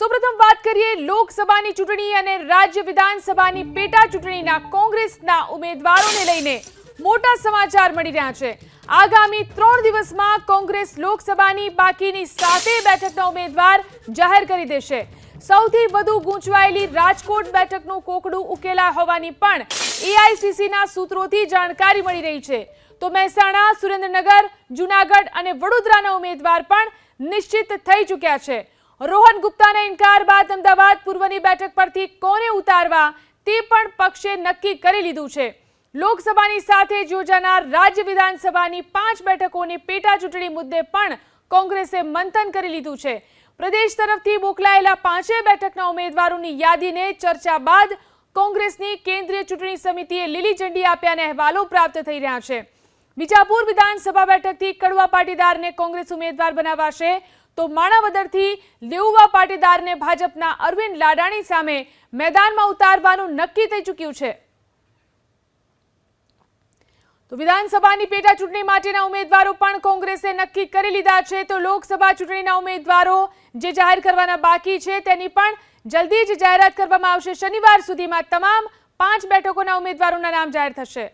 સૌપ્રથમ વાત કરીએ લોકસભાની ચૂંટણી અને રાજ્ય વિધાનસભાની પેટા ચૂંટણીના કોંગ્રેસના ઉમેદવારોને લઈને મોટા સમાચાર મળી રહ્યા છે. આગામી ત્રણ દિવસમાં કોંગ્રેસ લોકસભાની બાકીની સાતે બેઠકના ઉમેદવાર જાહેર કરી દેશે. સૌથી વધુ ગૂંચવાયેલી રાજકોટ બેઠકનું કોકડું ઉકેલા હોવાની પણ એઆઈસીસીના સૂત્રોથી જાણકારી મળી રહી છે. તો મહેસાણા, સુરેન્દ્રનગર, જુનાગઢ અને વડોદરાના ઉમેદવાર પણ નિશ્ચિત થઈ ચૂક્યા છે. રોહન ગુપ્તાના ઇનકાર બાદ અમદાવાદ પૂર્વની બેઠક પરથી કોને ઉતારવા તે પણ પક્ષે નક્કી કરી લીધું છે. લોકસભાની સાથે જ યોજાનાર રાજ્ય વિધાનસભાની પાંચ બેઠકોની પેટા ચૂંટણી મુદ્દે પણ કોંગ્રેસે મંથન કરી લીધું છે. પ્રદેશ તરફથી મોકલાયેલા પાંચેય બેઠકના ઉમેદવારોની યાદીને ચર્ચા બાદ કોંગ્રેસની કેન્દ્રીય ચૂંટણી સમિતિએ લીલી ઝંડી આપ્યાના અહેવાલો પ્રાપ્ત થઈ રહ્યા છે. બીજાપુર વિધાનસભા બેઠકથી કડવા પાટીદારને કોંગ્રેસ ઉમેદવાર બનાવાશે તો માણાવદરથી લેઉવા પાટીદારને ભાજપના અરવિંદ લાડાણી સામે મેદાનમાં ઉતારવાનું નક્કી થઈ ચૂક્યું છે. તો વિધાનસભાની પેટા ચૂંટણી માટેના ઉમેદવારો પણ કોંગ્રેસે નક્કી કરી લીધા છે. તો લોકસભા ચૂંટણીના ઉમેદવારો જે જાહેર કરવાના બાકી છે તેની પણ જલ્દી જ જાહેરાત કરવામાં આવશે. શનિવાર સુધીમાં તમામ પાંચ બેઠકોના ઉમેદવારોના નામ જાહેર થશે.